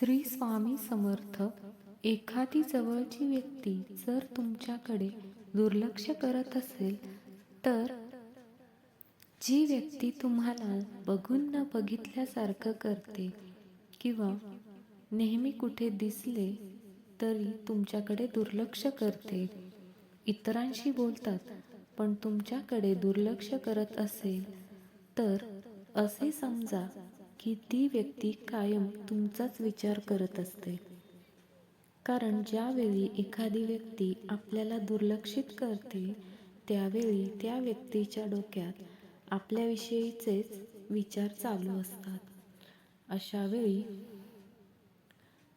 श्री स्वामी समर्थ एखादी जवळची व्यक्ती जर तुमच्याकडे दुर्लक्ष करत असेल तर जी व्यक्ती तुम्हाला बघून न बघितल्यासारखं करते किंवा नेहमी कुठे दिसले तरी तुमच्याकडे दुर्लक्ष करते. इतरांशी बोलतात पण तुमच्याकडे दुर्लक्ष करत असेल तर असे समजा की ती व्यक्ती कायम तुमचाच विचार करत असते. कारण ज्यावेळी एखादी व्यक्ती आपल्याला दुर्लक्षित करते त्यावेळी त्या व्यक्तीच्या डोक्यात आपल्याविषयीचेच विचार चालू असतात. अशा वेळी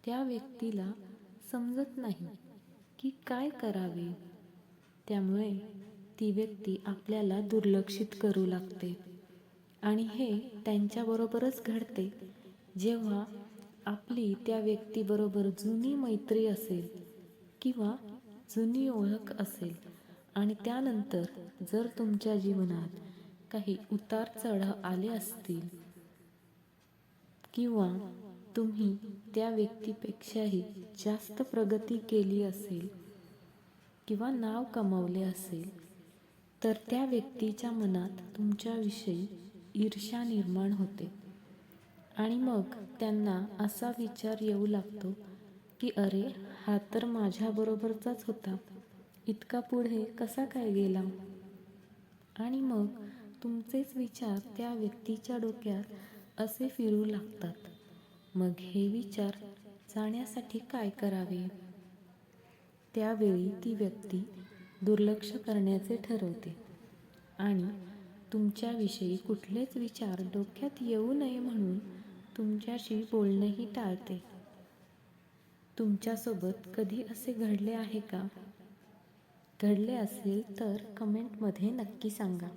त्या व्यक्तीला समजत नाही की काय करावे. त्यामुळे ती व्यक्ती आपल्याला दुर्लक्षित करू लागते. आणि हे त्यांच्याबरोबरच घडते. जेव्हा आपली त्या व्यक्तीबरोबर जुनी मैत्री असेल किंवा जुनी ओळख असेल आणि त्यानंतर जर तुमच्या जीवनात काही उतार चढाव आले असतील किंवा तुम्ही त्या व्यक्तीपेक्षाही जास्त प्रगती केली असेल किंवा नाव कमावले असेल तर त्या व्यक्तीच्या मनात तुमच्याविषयी ईर्ष्या निर्माण होते. आणि मग त्यांना असा विचार येऊ लागतो की अरे हा तर माझ्याबरोबरचाच होता. इतका पुढे कसा काय गेला? आणि मग तुमचेच विचार त्या व्यक्तीच्या डोक्यात असे फिरू लागतात. मग हे विचार जाण्यासाठी काय करावे? त्यावेळी ती व्यक्ती दुर्लक्ष करण्याचे ठरवते आणि तुमच्याविषयी कुठलेच विचार डोक्यात येऊ नये म्हणून तुमच्याशी बोलणंही टाळते. तुमच्यासोबत कधी असे घडले आहे का? घडले असेल तर कमेंटमध्ये नक्की सांगा.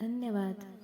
धन्यवाद.